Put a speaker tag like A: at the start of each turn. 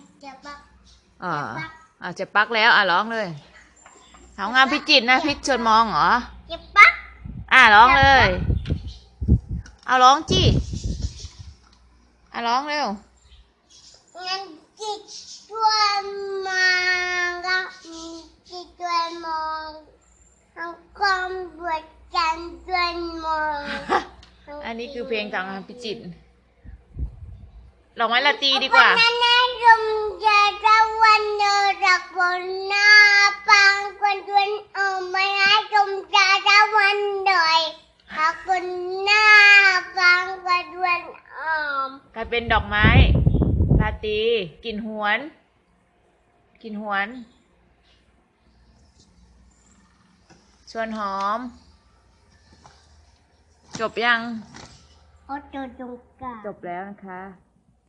A: นมองจะปัก
B: อ่าอ่าจะปักแล้วอะร้องเลยสาวงามพิจิตรนะพิชวนมองเหรอ
A: จะปัก
B: อะร้องเลย เอาร้องจี้อะร้องเร็ว
A: งั้นจิตตัวมองก็จิตตัวมองทั้งความบวชกันตัวมอง
B: อันนี้คือเพลงสาวงามพิจิตรร้องไว้ละตีดีกว่า
A: วันนั้นลมจะตะวันเนรักบนหน้าปังคนดวนเอามาให้ลมจะตะวันดอยหักคนหน้าปังคนดวนออม
B: กลายเป็นดอกไม้ลาตรีกลิ่นหวน กลิ่นหวนชวนหอม จบยัง
A: โอ้ตัวตรงกลาง
B: จบแล้วนะคะ